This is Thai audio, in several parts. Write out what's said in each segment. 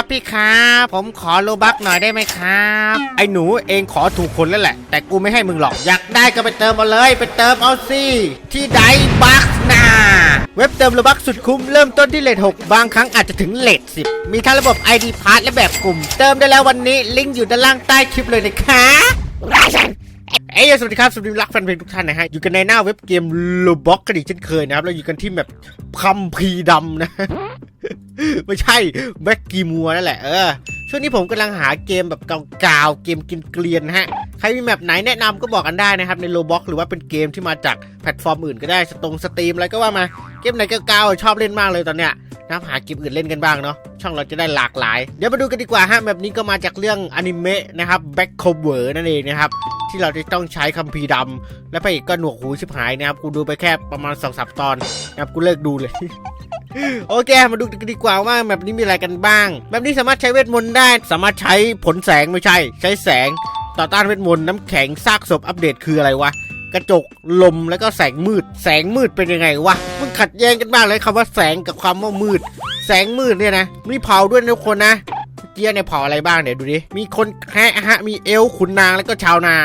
ครับพี่ครับผมขอโลบักหน่อยได้ไหมครับ ไอ้หนูเองขอถูกคนแล้วแหละ แต่กูไม่ให้มึงหรอก อยากได้ก็ไปเติมเอาเลย ไปเติมเอาสิที่ไดบักนาเว็บเติมโลบักสุดคุ้มเริ่มต้นที่เลท6บางครั้งอาจจะถึงเลท10มีทั้งระบบ ID p a s s และแบบกลุ่ม เติมได้แล้ววันนี้ลิงก์อยู่ด้านล่างใต้คลิปเลยนะคะ เอ้ยสวัสดีครับ สวัสดีรักแฟนเพลงทุกท่านนะฮะ อยู่กันในหน้าเว็บเกมโลบ็อกกันอีกเช่นเคยนะครับ เราอยู่กันที่แบบคัมพีดำนะ ไม่ใช่แบ็กกีมัวนั่นแหละ เออ ช่วงนี้ผมกำลังหาเกมแบบเก่าๆ เกมกินเกลียนฮะ ใครมีแมปไหนแนะนำก็บอกกันได้นะครับ ในโลบ็อกหรือว่าเป็นเกมที่มาจากแพลตฟอร์มอื่นก็ได้ สตรงสตรีมอะไรก็ว่ามา เกมไหนเก่าๆ ชอบเล่นมากเลยตอนเนี้ยนะหาเกมอื่นเล่นกันบ้างเนาะช่องเราจะได้หลากหลาย เดี๋ยวมาดูกันดีกว่าฮะแบบนี้ก็มาจากเรื่องอนิเมะนะครับ Back Cover นั่นเองนะครับ ที่เราจะต้องใช้คัมภีร์ดำและพระเอกก็หนวกหูชิบหายนะครับกูดูไปแค่ประมาณ2องสตอนนะครับกูเลิกดูเลยโอเค มาดูกันดีกว่าว่าแบบนี้มีอะไรกันบ้าง แบบนี้สามารถใช้เวทมนต์ได้ สามารถใช้ผลแสงไม่ใช่ ใช้แสงต่อต้านเวทมนต์น้ำแข็งซากศพอัปเดตคืออะไรวะ กระจกลมแล้วก็แสงมืด แสงมืดเป็นยังไงวะมึงขัดแย้งกันบ้างเลยคำว่าแสงกับคำว่ามืด แสงมืดเนี่ยนะมีเผาด้วยนะทุกคนนะ เกี้เนี่ยเผาอะไรบ้างเดี๋ยวดูดิ มีคนแคะฮะ มีเอลขุนนางแล้วก็ชาวนา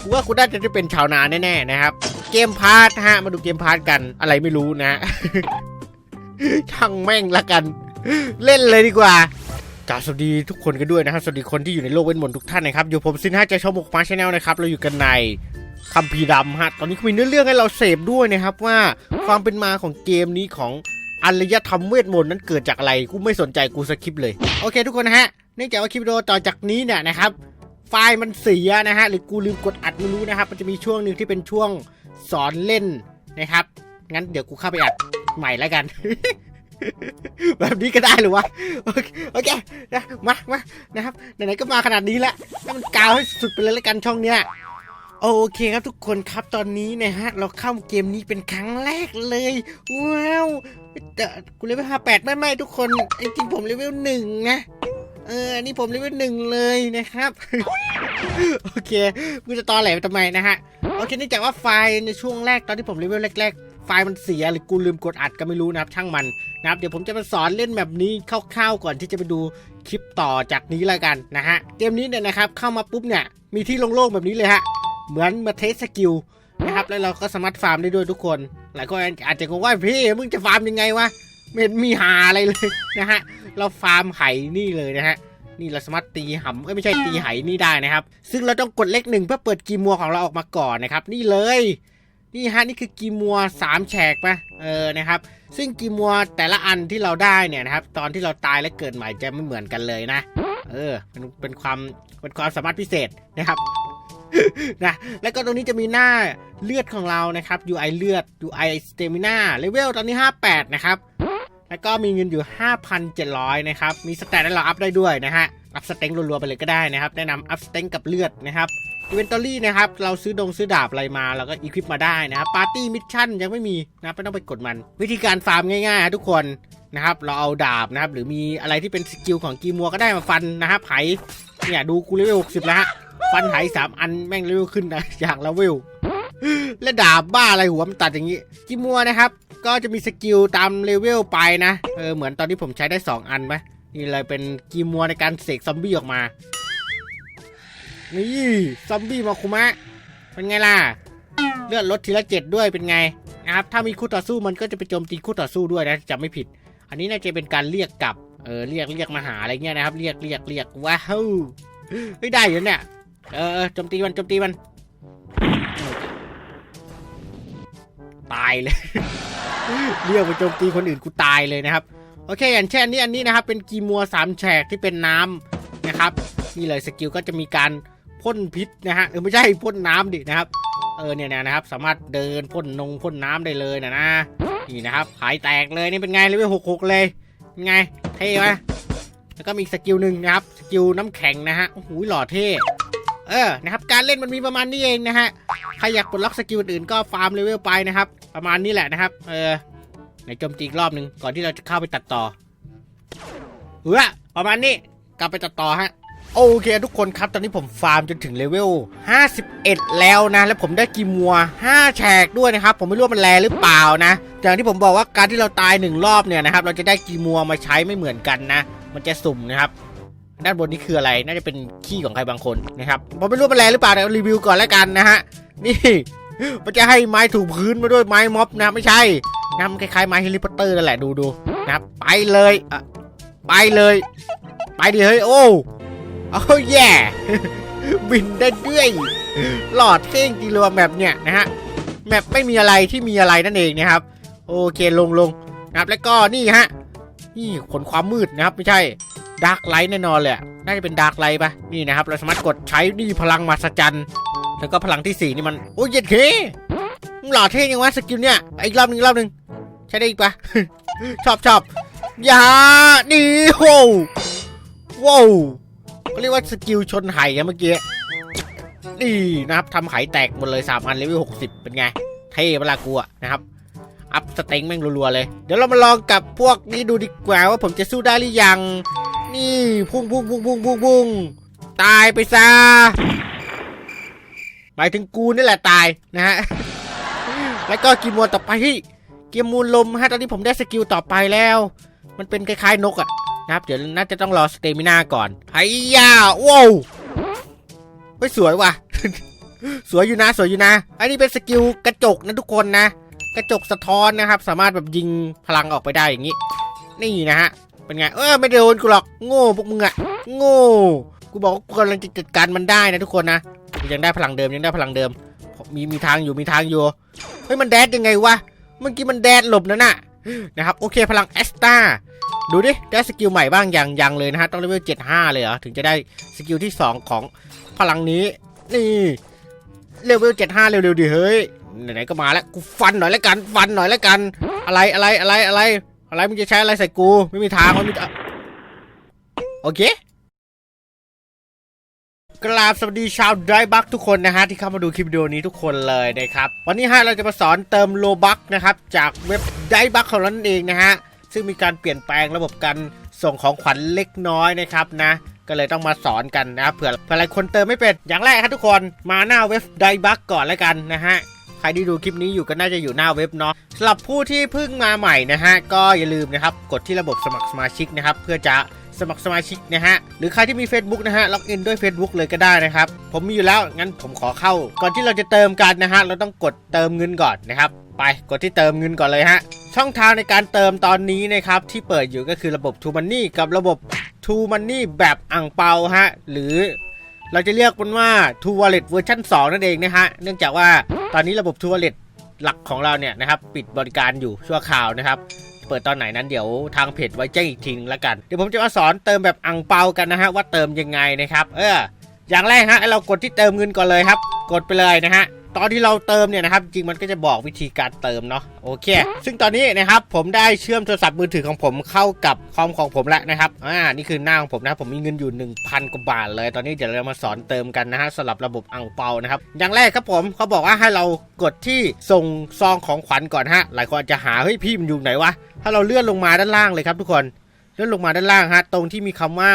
กูว่ากูน่าจะได้เป็นชาวนาแน่ๆนะครับ เกมพาร์ทฮะ มาดูเกมพาร์ทกัน อะไรไม่รู้นะ ช่างแม่งละกัน เล่นเลยดีกว่ากาสวัสดีทุกคนกันด้วยนะครับ สวัสดีคนที่อยู่ในโลกเวทมนต์ทุกท่านนะครับ อยู่ผมซินห้าใจชอบมุกมาชแนลนะครับ เราอยู่กันในคัมภีร์ดำฮะ ตอนนี้มีเนื้อเรื่องให้เราเสพด้วยนะครับว่าความเป็นมาของเกมนี้ของ อารยธรรมเวทมนต์นั้นเกิดจากอะไรกูไม่สนใจกูสคริปต์เลย โอเคทุกคนนะฮะเนื่องจากว่าคลิปวิดีโอต่อจากนี้เนี่ยนะครับ ไฟล์มันเสียนะฮะหรือกูลืมกดอัดไม่รู้นะครับ มันจะมีช่วงหนึ่งที่เป็นช่วงสอนเล่นนะครับ งั้นเดี๋ยวกูเข้าไปอัดใหม่แล้วกัน แบบนี้ก็ได้หรือวะโอเคโอเคนะมามานะครับไหนๆก็มาขนาดนี้แล้วให้มันกาวให้สุดไปเลยแล้วกันช่องเนี้ยโอเคครับทุกคนครับตอนนี้นะฮะเราเข้าเกมนี้เป็นครั้งแรกเลย ว้าว แต่กูเลเวลห้าแปดไม่ไม่ทุกคนจริงๆผมเลเวลหนึ่งนะ เอออันนี่ผมเลเวลหนึ่งเลยนะครับ โอเคกูจะตอแหลไปทำไมนะฮะ โอเคเนื่องจากว่าไฟล์ในช่วงแรกตอนที่ผมเลเวลแรกๆไฟล์มันเสียหรือกูลืมกดอัดก็ไม่รู้นะครับช่างมันนะครับเดี๋ยวผมจะมาสอนเล่นแบบนี้คร่าวๆก่อนที่จะไปดูคลิปต่อจากนี้แล้วกันนะฮะเกมนี้เนี่ยนะครับเข้ามาปุ๊บเนี่ยมีที่โล่งๆแบบนี้เลยฮะเหมือนมาเทสสกิล นะครับ แล้วเราก็สามารถฟาร์มได้ด้วยทุกคน หลายคนอาจจะงงว่าพี่มึงจะฟาร์มยังไงวะไม่เห็นมีหาอะไรเลยนะฮะ เราฟาร์มไหนี่เลยนะฮะ นี่เราสามารถตีหำเอ้ยไม่ใช่ตีไหนี่ได้นะครับ ซึ่งเราต้องกดเลขหนึ่งเพื่อเปิดกีมัวของเราออกมาก่อนนะครับ นี่เลย นี่ฮะนี่คือกีมัวสามแฉกปะเออนะครับ ซึ่งกีมัวแต่ละอันที่เราได้เนี่ยนะครับ ตอนที่เราตายและเกิดใหม่จะไม่เหมือนกันเลยนะ เออเป็นเป็นความเป็นความสามารถพิเศษนะครับ นะแล้วก็ตรงนี้จะมีหน้าเลือดของเรานะครับ UI เลือด UI stamina เลเวลตอนนี้ 58 นะครับ แล้วก็มีเงินอยู่ 5,700 นะครับ มีสแตทให้เราอัพได้ด้วยนะฮะ อัพสเต็งรัวๆไปเลยก็ได้นะครับ แนะนำอัพสเต็งกับเลือดนะครับอิเวนตอรี่นะครับ เราซื้อดงซื้อดาบอะไรมาเราก็อีควิปมาได้นะครับปาร์ตี้มิชชั่นยังไม่มีนะไม่ต้องไปกดมัน วิธีการฟาร์มง่ายๆนะทุกคนนะครับ เราเอาดาบนะครับ หรือมีอะไรที่เป็นสกิลของกีมัวก็ได้มาฟันนะครับไผเนี่ยดูกูเลเวล60แล้วฮะ ฟันไหสามอันแม่งเลเวลขึ้นนะอย่างละเวลและดาบบ้าอะไรหัวมันตัดอย่างนี้กิมัวนะครับ ก็จะมีสกิลตามเลเวลไปนะเออเหมือนตอนที่ผมใช้ได้ 2 อันไหมนี่เลยเป็นกิมัวในการเสกซอมบี้ออกมา นี่ซอมบี้มาคุมะเป็นไงล่ะ เลือดลดทีละเจ็ดด้วยเป็นไงนะครับถ้ามีคู่ต่อสู้มันก็จะไปโจมตีคู่ต่อสู้ด้วยนะจำไม่ผิด อันนี้น่าจะเป็นการเรียกกลับเออเรียกเรียกมาหาอะไรเงี้ยนะครับ เรียกเรียกเรียกว้าวเฮ้ยได้อยู่เนี่ย เออโจมตีมันโจมตีมัน ตายเลย เรียกไปโจมตีคนอื่นกูตายเลยนะครับ โอเคอย่างเช่นอันนี้อันนี้นะครับ เป็นกีมัวสามแฉกที่เป็นน้ำนะครับ นี่เลยสกิลก็จะมีการพ่นพิษนะฮะเออไม่ใช่พ่นน้ำดินะครับ เออเนี่ยนะครับ สามารถเดินพ่นนงพ่นน้ำได้เลยนะนะนี่นะครับหายแตกเลยนี่เป็นไงเลเวลหกหกเลยไงเท่ไหมแล้วก็มีสกิลหนึ่งนะครับ สกิลน้ำแข็งนะฮะโอ้โหหล่อเท่ เออนะครับการเล่นมันมีประมาณนี้เองนะฮะใครอยากปลดล็อกสกิลอื่นก็ฟาร์มเลเวลไปนะครับ ประมาณนี้แหละนะครับ เออในโจมตีอีกรอบหนึ่งก่อนที่เราจะเข้าไปตัดต่อเออประมาณนี้กลับไปตัดต่อฮะโอเคทุกคนครับตอนนี้ผมฟาร์มจนถึงเลเวล 51 แล้วนะ แล้วผมได้กีมัว 5 แฉกด้วยนะครับ ผมไม่รู้ว่ามันแรหรือเปล่านะอย่างที่ผมบอกว่าการที่เราตายหนึ่งรอบเนี่ยนะครับ เราจะได้กีมัวมาใช้ไม่เหมือนกันนะ มันจะสุ่มนะครับ ด้านบนนี้คืออะไร น่าจะเป็นขี้ของใครบางคนนะครับผมไม่รู้มันแรหรือเปล่าเดี๋ยวรีวิวก่อนแล้วกันนะฮะ นี่มันจะให้ไม้ถูกพื้นมาด้วยไม้ม็อบนะไม่ใช่นะมันคล้ายๆไม้เฮลิคอปเตอร์นั่นแหละดูดูนะครับไปเลยอะไปเลย ไปดิเฮ้ยโอ้โอ้แย่บินได้ด้วยหลอดเท่งจริงเลยว่ะแมปเนี่ยนะฮะแมปไม่มีอะไรที่มีอะไรนั่นเองนะครับ โอเคลงลงนะครับแล้วก็นี่ฮะนี่ขนความมืดนะครับ ไม่ใช่ ดาร์กไลท์แน่นอนเลยน่าจะเป็นดาร์กไลท์ปะนี่นะครับ เราสามารถกดใช้นี่พลังมหัศจรรย์แล้วก็พลังที่สี่นี่มัน โอ้ยเย็ดเคหล่อเท่ยังวะสกิลเนี่ยอีกรอบหนึ่งอีกรอบหนึ่งใช้ได้อีกปะชอบชอบอย่านี่โว้วว้าวเขาเรียกว่าสกิลชนไหอะเมื่อกี้นี่นะครับทำไหแตกหมดเลย3อันเลเวล60เป็นไง เท่เวลากูอะนะครับ อัพสเต็งแม่งรัวๆเลย เดี๋ยวเรามาลองกับพวกนี้ดูดีกว่าว่าผมจะสู้ได้หรือยัง นี่พุ่งพุ่งพุ่งพุ่งพุ่งพุ่งตายไปซะหมายถึงกูนี่แหละตายนะฮะ แล้วก็กีมวนต่อไปเฮ้ยเกียร์มูลลมฮะตอนนี้ผมได้สกิลต่อไปแล้ว มันเป็นคล้ายๆนกอะนะครับ เดี๋ยวน่าจะต้องรอสเตมินาก่อนไอ้ยาว้าวเฮ้ยสวยว่ะ สวยอยู่นะสวยอยู่นะ อันนี้เป็นสกิลกระจกนะทุกคนนะ กระจกสะท้อนนะครับ สามารถแบบยิงพลังออกไปได้อย่างนี้ นี่นะฮะ เป็นไง เออไม่โดนกูหรอก โง่พวกมึงอะโง่ กูบอกว่ากูกำลังจะจัดการมันได้นะทุกคนนะ ยังได้พลังเดิมยังได้พลังเดิม มีมีทางอยู่มีทางอยู่ เฮ้ยมันแดดยังไงวะ เมื่อกี้มันแดดหลบนั่นน่ะนะครับโอเคพลังแอสตาดูดิได้สกิลใหม่บ้างยังยังเลยนะฮะต้องเลเวล75เลยเหรอถึงจะได้สกิลที่2ของพลังนี้นี่เลเวล75เร็วๆดิเฮ้ยไหนๆก็มาแล้วกูฟันหน่อยแล้วกันฟันหน่อยแล้วกัน อะไรอะไรอะไรอะไร อะไรมึงจะใช้อะไรใส่กูไม่มีทางมันมีโอเคกราบสวัสดีชาวไดบักทุกคนนะฮะที่เข้ามาดูคลิปวิดีโอนี้ทุกคนเลยนะครับ วันนี้ฮะเราจะมาสอนเติมโลบักนะครับ จากเว็บไดบักของเรานั่นเองนะฮะ ซึ่งมีการเปลี่ยนแปลงระบบการส่งของขวัญเล็กน้อยนะครับนะ ก็เลยต้องมาสอนกันนะเผื่อเผื่อหลายคนเติมไม่เป็นอย่างแรกครับทุกคนมาหน้าเว็บไดบักก่อนแล้วกันนะฮะ ใครที่ดูคลิปนี้อยู่ก็น่าจะอยู่หน้าเว็บเนาะสำหรับผู้ที่เพิ่งมาใหม่นะฮะก็อย่าลืมนะครับกดที่ระบบสมัครสมาชิกนะครับเพื่อจะสมัครสมาชิกนะฮะหรือใครที่มี Facebook นะฮะล็อกอินด้วย Facebook เลยก็ได้นะครับ ผมมีอยู่แล้วงั้นผมขอเข้า ก่อนที่เราจะเติมกันนะฮะเราต้องกดเติมเงินก่อนนะครับ ไปกดที่เติมเงินก่อนเลยฮะช่องทางในการเติมตอนนี้นะครับที่เปิดอยู่ก็คือระบบ True Money กับระบบ True Money แบบอ่างเปาฮะหรือ เราจะเรียกมันว่า True Wallet เวอร์ชัน2นั่นเองนะฮะ เนื่องจากว่าตอนนี้ระบบ True Wallet หลักของเราเนี่ยนะครับปิดบริการอยู่ชั่วคราวนะครับ เปิดตอนไหนนั้นเดี๋ยวทางเพจไว้แจ้งอีกทีนึงละกัน เดี๋ยวผมจะมาสอนเติมแบบอังเปากันนะฮะว่าเติมยังไงนะครับ เออ อย่างแรกฮะเรากดที่เติมเงินก่อนเลยครับ กดไปเลยนะฮะ ตอนที่เราเติมเนี่ยนะครับ จริงมันก็จะบอกวิธีการเติมเนาะโอเค ซึ่งตอนนี้นะครับผมได้เชื่อมโทรศัพท์มือถือของผมเข้ากับคอมของผมแล้วนะครับอ่านี่คือหน้าของผมนะผมมีเงินอยู่ 1,000กว่าบาทเลย ตอนนี้เดี๋ยวเรามาสอนเติมกันนะฮะสำหรับระบบอ่างเปานะครับอย่างแรกครับผมเขาบอกว่าให้เรากดที่ส่งซองของขวัญก่อนฮะหลายคนอาจจะหาเฮ้ยพี่มันอยู่ไหนวะถ้าเราเลื่อนลงมาด้านล่างเลยครับทุกคนเลื่อนลงมาด้านล่างฮะตรงที่มีคำว่า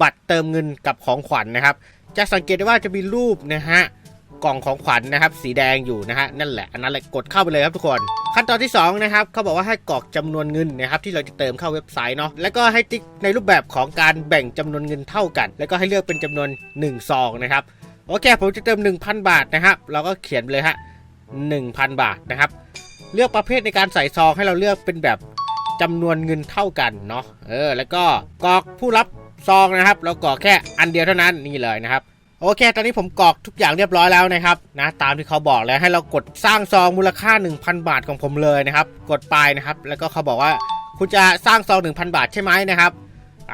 บัตรเติมเงินกับของขวัญนะครับ จะสังเกตได้ว่าจะมีรูปนะฮะ กล่องของขวัญนะครับ สีแดงอยู่นะฮะนั่นแหละอันนั้นแหละกดเข้าไปเลยครับทุกคน ขั้นตอนที่2นะครับเขาบอกว่าให้กรอกจำนวนเงินนะครับที่เราจะเติมเข้าเว็บไซต์เนาะแล้วก็ให้ติ๊กในรูปแบบของการแบ่งจำนวนเงินเท่ากัน แล้วก็ให้เลือกเป็นจำนวน1ซองนะครับโอเคผมจะเติม 1,000 บาทนะครับเราก็เขียนเลยฮะ1,000 บาทนะครับ เลือกประเภทในการใส่ซองให้เราเลือกเป็นแบบจำนวนเงินเท่ากันเนาะเออแล้วก็กรอกผู้รับซองนะครับ เรากรอกแค่อันเดียวเท่านั้นนี่เลยนะครับ โอเค ตอนนี้ผมกรอกทุกอย่างเรียบร้อยแล้วนะครับนะตามที่เขาบอกแล้วให้เรากดสร้างซองมูลค่า 1,000 บาทของผมเลยนะครับ กดไปนะครับ แล้วก็เขาบอกว่าคุณจะสร้างซอง 1,000 บาทใช่ไหมนะครับ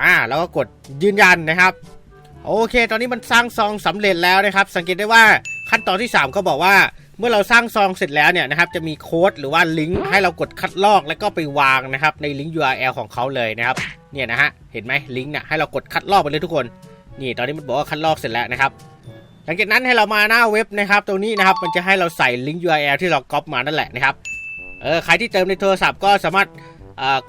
อ่าแล้วก็กดยืนยันนะครับโอเค ตอนนี้มันสร้างซองสำเร็จแล้วนะครับ สังเกตได้ว่าขั้นตอนที่3เขาบอกว่าเมื่อเราสร้างซองเสร็จแล้วเนี่ยนะครับจะมีโค้ดหรือว่าลิงก์ให้เรากดคัดลอกแล้วก็ไปวางนะครับในลิงก์ URL ของเขาเลยนะครับเนี่ยนะฮะเห็นไหมลิงก์น่ะให้เรากดคัดลอกไปเลยทุกคน นี่ตอนนี้มันบอกว่าคัดลอกเสร็จแล้วนะครับ หลังจากนั้นให้เรามาหน้าเว็บนะครับ ตรงนี้นะครับมันจะให้เราใส่ลิงก์ URL ที่เราก๊อปมานั่นแหละนะครับเออใครที่เติมในโทรศัพท์ก็สามารถ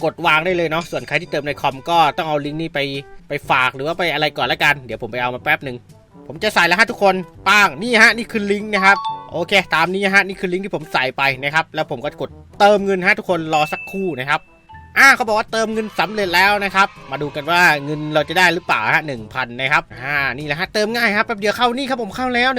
กดวางได้เลยเนาะส่วนใครที่เติมในคอมก็ต้องเอาลิงก์นี้ไปไปฝากหรือว่าไปอะไรก่อนแล้วกันเดี๋ยวผมไปเอามาแป๊บหนึ่งผมจะใส่แล้วฮะทุกคนป้างนี่ฮะนี่คือลิงก์นะครับโอเค ตามนี้ฮะนี่คือลิงก์ที่ผมใส่ไปนะครับ แล้วผมก็กดเติมเงินฮะทุกคนรอสักครู่นะครับ อ่าเขาบอกว่าเติมเงินสำเร็จแล้วนะครับ มาดูกันว่าเงินเราจะได้หรือเปล่าฮะหนึ่งพันนะครับอ่านี่แหละฮะเติมง่ายครับแป๊บเดียวเข้านี่ครับผมเข้าแล้ว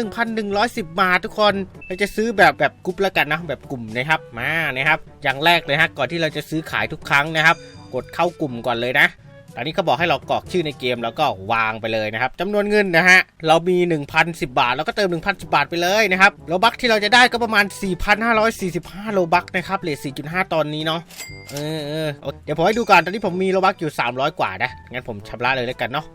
1,110 บาททุกคนเราจะซื้อแบบแบบกรุ๊ปแล้วกันนะแบบกลุ่มนะครับมานะครับอย่างแรกเลยฮะก่อนที่เราจะซื้อขายทุกครั้งนะครับ กดเข้ากลุ่มก่อนเลยนะ ตอนนี้เขาบอกให้เรากรอกชื่อในเกมแล้วก็วางไปเลยนะครับจำนวนเงินนะฮะเรามี 1,010 บาท แล้วก็เติม 1,010 บาทไปเลยนะครับโลบักที่เราจะได้ก็ประมาณ 4,545โลบักนะครับเลท4.5 ตอนนี้เนาะเออเออเดี๋ยวผมให้ดูก่อนตอนนี้ผมมีโลบักอยู่ 300 กว่านะงั้นผมชำระเลยแล้วกันเนาะ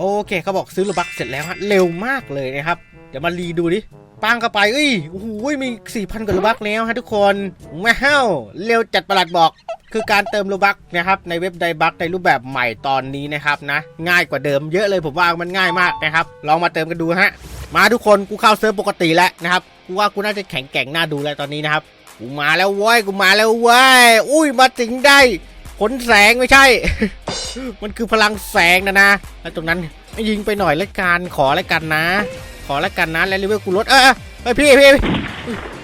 โอเคเขาบอกซื้อโลบักเสร็จแล้วฮะเร็วมากเลยนะครับ เดี๋ยวมารีดูดิปังเข้าไปเอ้ยโอ้โหมี4,000กว่าโลบักแล้วฮะทุกคนว้าวเร็วจัดประหลัดบอก คือการเติมโลบักนะครับในเว็บไดบักในรูปแบบใหม่ตอนนี้นะครับนะ ง่ายกว่าเดิมเยอะเลยผมว่ามันง่ายมากนะครับ ลองมาเติมกันดูฮะมาทุกคนกูเข้าเซิร์ฟปกติแล้วนะครับกูว่ากูน่าจะแข็งแกร่งน่าดูแล้วตอนนี้นะครับกูมาแล้วเว้ยกูมาแล้วเว้ยอุ้ยมาถึงได้ ขนแสงไม่ใช่ มันคือพลังแสงนะนะ แล้วตรงนั้นยิงไปหน่อยละกัน ขอละกันนะ ขอละกันนะ แล้วเลเวลกูลด เออเออเฮ้ยพี่พี่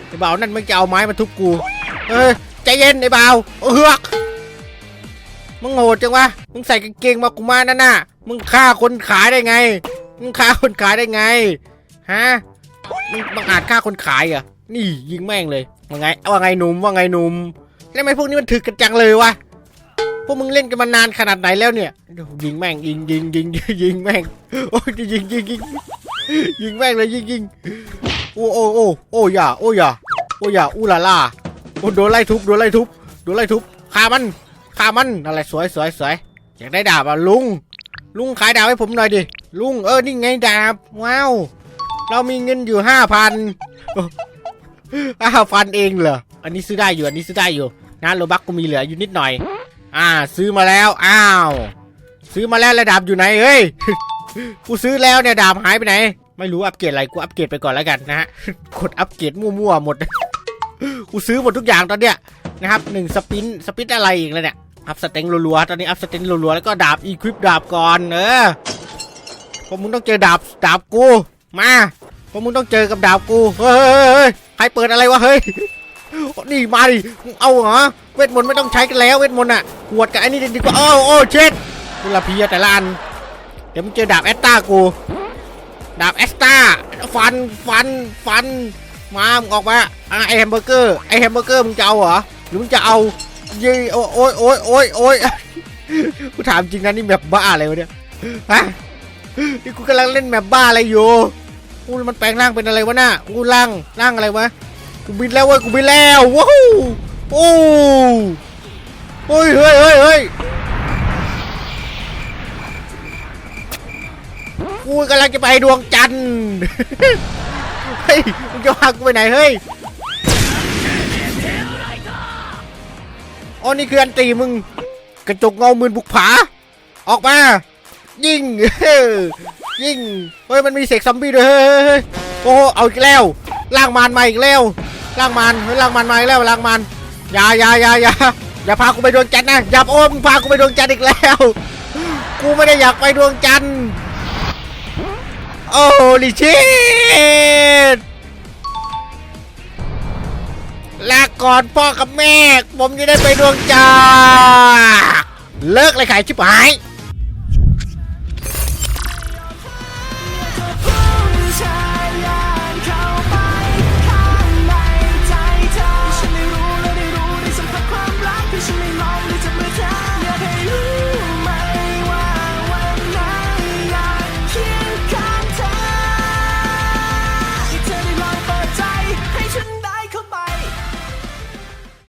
ไอ้บ่าวนั่นมันจะเอาไม้มาทุบกู เออใจเย็นไอ้บ่าวเอือกมึงโหดจังวะ มึงใส่กางเกงมากูมานั่นน่ะ มึงฆ่าคนขายได้ไง มึงฆ่าคนขายได้ไง ฮะ มึงมึงอาจฆ่าคนขายเหรอะนี่ยิงแม่งเลย ว่าไง ว่าไงหนุ่ม ว่าไงหนุ่มแล้วทำไมพวกนี้มันถึกกันจังเลยวะ พวกมึงเล่นกันมานานขนาดไหนแล้วเนี่ยยิงแม่งยิงยิงยิงยิงแม่งโอ้ยยิงยิงยิงยิงแม่งเลยยิงยิงโอ้โอ้โอ้โอ้อย่าโอ้อย่าโอ้อย่าอู้ลาล่าโอ้โดนไล่ทุบโดนไล่ทุบโดนไล่ทุบฆ่ามันฆ่ามันอะไรสวยสวยสวยอยากได้ดาบอะลุง ลุงขายดาบให้ผมหน่อยดิลุงเออนี่ไงดาบว้าวเรามีเงินอยู่ห้าพันห้าพันเองเหรออันนี้ซื้อได้อยู่อันนี้ซื้อได้อยู่นะโลบักกูมีเหลืออยู่นิดหน่อย อ่า ซื้อมาแล้ว อ้าว ซื้อมาแล้วระดับอยู่ไหนเฮ้ย กูซื้อแล้วเนี่ยดาบหายไปไหน ไม่รู้อัปเกรดอะไรกูอัปเกรดไปก่อนแล้วกันนะฮะ กดอัปเกรดมั่วๆหมด กูซื้อหมดทุกอย่างตอนเนี้ยนะครับหนึ่งสปินสปินอะไรอีกแล้วเนี่ยอัพสเต็งรัวๆตอนนี้อัพสเต็งรัวๆแล้วก็ดาบอีควิปดาบก่อนเออพวกมึงต้องเจอดาบดาบกูมาพวกมึงต้องเจอกับดาบกูเฮ้ยใครเปิดอะไรวะเฮ้ย นี่มาดิเอาเหรอเวทมนต์ไม่ต้องใช้กันแล้วเวทมนต์อะขวดกับไอ้นี่ดีกว่าโอ้โอ้เช็ดกุลาพียแต่ละอันเดี๋ยวมึงเจอดาบแอสตากูดาบแอสตาฟันฟันฟันมามึงออกมาอะไอแฮมเบอร์เกอร์ไอแฮมเบอร์เกอร์มึงจะเอาเหรอหรือมึงจะเอายี่โอ้โอ้ยโอ้ยโอ้ยโอ้ยกูถามจริงนะนี่แบบบ้าอะไรวะเนี่ยฮะนี่กูกำลังเล่นแบบบ้าอะไรอยู่กูมันแปลงร่างเป็นอะไรวะน่ะกูร่างร่างอะไรวะ กูบินแล้วเว้ยกูบินแล้วว้าวโอ้เฮ้ยเฮ้ยเฮ้ยเฮ้ยกูกำลังจะไปดวงจันทร์เฮ้ยมึงจะพากูไปไหนเฮ้ยอ๋อนี่คืออันตีมึงกระจกเงาหมื่นบุกผา ออกมา ยิงยิงเฮ้ยมันมีเสกซอมบี้ด้วยเฮ้ยโอ้โหเอาอีกแล้วล่างมารมาอีกแล้ว ล่างมารเฮ้ยล่างมารมาแล้วล่างมารอย่าอย่าอย่าอย่าอย่าพากูไปดวงจันทร์นะอย่าโอ้มึงพากูไปดวงจันทร์อีกแล้ว กูไม่ได้อยากไปดวงจันทร์โอ้ลิชิตลาก่อนพ่อกับแม่ ผมจะได้ไปดวงจันทร์เลิกเลยขายชิบหาย